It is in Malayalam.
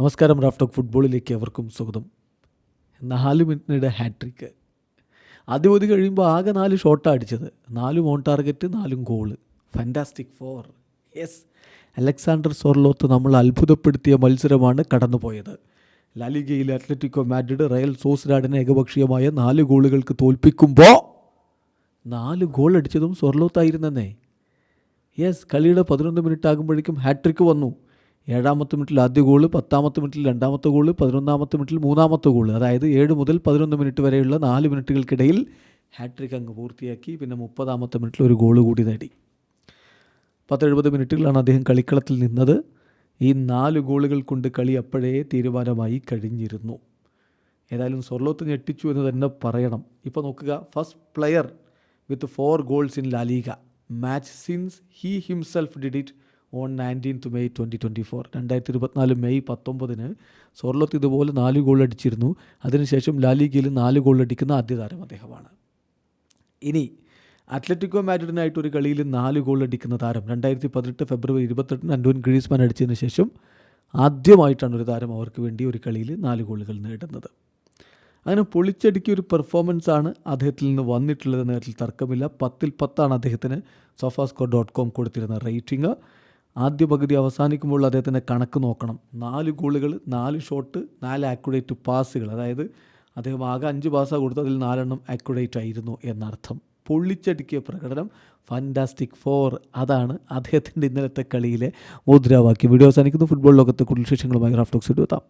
നമസ്കാരം റാഫ്റ്റോക്ക് ഫുട്ബോളിലേക്ക് അവർക്കും സ്വാഗതം. നാല് മിനിറ്റിനിടെ ഹാട്രിക്ക് ആദ്യം ഒതു കഴിയുമ്പോൾ ആകെ നാല് ഷോട്ടാണ് അടിച്ചത്. നാലും ഓൺ ടാർഗറ്റ് നാലും goal fantastic four yes Alexander Sorloth നമ്മൾ അത്ഭുതപ്പെടുത്തിയ മത്സരമാണ് കടന്നുപോയത്. ലാലിഗയിൽ അത്ലറ്റിക്കോ മാഡ്രിഡ് റയൽ സോസ്രാഡിനെ ഏകപക്ഷീയമായ നാല് ഗോളുകൾക്ക് തോൽപ്പിക്കുമ്പോൾ നാല് ഗോൾ അടിച്ചതും സൊർലോത്തായിരുന്നെന്നേ. യെസ് കളിയുടെ പതിനൊന്ന് മിനിറ്റ് ആകുമ്പോഴേക്കും ഹാട്രിക്ക് വന്നു. ഏഴാമത്തെ മിനിറ്റിൽ ആദ്യ ഗോൾ പത്താമത്തെ മിനിറ്റിൽ രണ്ടാമത്തെ ഗോൾ പതിനൊന്നാമത്തെ മിനിറ്റിൽ മൂന്നാമത്തെ ഗോൾ. അതായത് ഏഴ് മുതൽ പതിനൊന്ന് മിനിറ്റ് വരെയുള്ള നാല് മിനിറ്റുകൾക്കിടയിൽ ഹാട്രിക് അങ്ങ് പൂർത്തിയാക്കി പിന്നെ മുപ്പതാമത്തെ മിനിറ്റിൽ ഒരു ഗോൾ കൂടി നേടി. പത്തെഴുപത് മിനിറ്റുകളാണ് അദ്ദേഹം കളിക്കളത്തിൽ നിന്നത്. ഈ നാല് ഗോളുകൾ കൊണ്ട് കളി അപ്പോഴേ തീരുമാനമായി കഴിഞ്ഞിരുന്നു. ഏതായാലും സൊർലോത്ത് ഞെട്ടിച്ചു എന്ന് തന്നെ പറയണം. ഇപ്പോൾ നോക്കുക first player with four goals in La Liga match since he himself did it on nineteenth May twenty twenty four രണ്ടായിരത്തി ഇരുപത്തിനാല് മെയ് പത്തൊമ്പതിന് സോർലോത്ത് ഇതുപോലെ നാല് ഗോൾ അടിച്ചിരുന്നു. അതിനുശേഷം ലാലിഗയിൽ നാല് ഗോൾ അടിക്കുന്ന ആദ്യ താരം അദ്ദേഹമാണ്. ഇനി അത്ലറ്റിക്കോ മാഡ്രിഡിനായിട്ട് ഒരു കളിയിൽ നാല് ഗോൾ അടിക്കുന്ന താരം രണ്ടായിരത്തി പതിനെട്ട് ഫെബ്രുവരി ഇരുപത്തെട്ടിന് അൻഡോൻ ഗ്രീസ്മാൻ അടിച്ചതിന് ശേഷം ആദ്യമായിട്ടാണ് ഒരു താരം അവർക്ക് വേണ്ടി ഒരു കളിയിൽ നാല് ഗോളുകൾ നേടുന്നത്. അങ്ങനെ പൊളിച്ചടുക്കിയ ഒരു പെർഫോമൻസ് ആണ് അദ്ദേഹത്തിൽ നിന്ന് വന്നിട്ടുള്ളതെന്ന കാര്യത്തിൽ തർക്കമില്ല. പത്തിൽ പത്താണ് അദ്ദേഹത്തിന് സോഫാസ്കോ ഡോട്ട് കോം കൊടുത്തിരുന്ന റേറ്റിംഗ് ആദ്യ പകുതി അവസാനിക്കുമ്പോൾ അദ്ദേഹത്തിന്റെ കണക്ക് നോക്കണം. നാല് ഗോളുകൾ നാല് ഷോട്ട് നാല് ആക്യുറേറ്റ് പാസുകൾ അതായത് അദ്ദേഹം ആകെ അഞ്ച് പാസ്സാണ് കൊടുത്തത് അതിൽ നാലെണ്ണം ആക്യുറേറ്റ് ആയിരുന്നു എന്നർത്ഥം. പൊള്ളിച്ചടുക്കിയ പ്രകടനം ഫാന്റാസ്റ്റിക് ഫോർ അതാണ് അദ്ദേഹത്തിന്റെ ഇന്നലത്തെ കളിയിലെ മുദ്രാവാക്യം. വീഡിയോ അവസാനിക്കുന്നു. ഫുട്ബോൾ ലോകത്തെ കൂടുതൽ വിശേഷങ്ങളുമായി റാഫ്റ്റോക്സ് എടുത്താം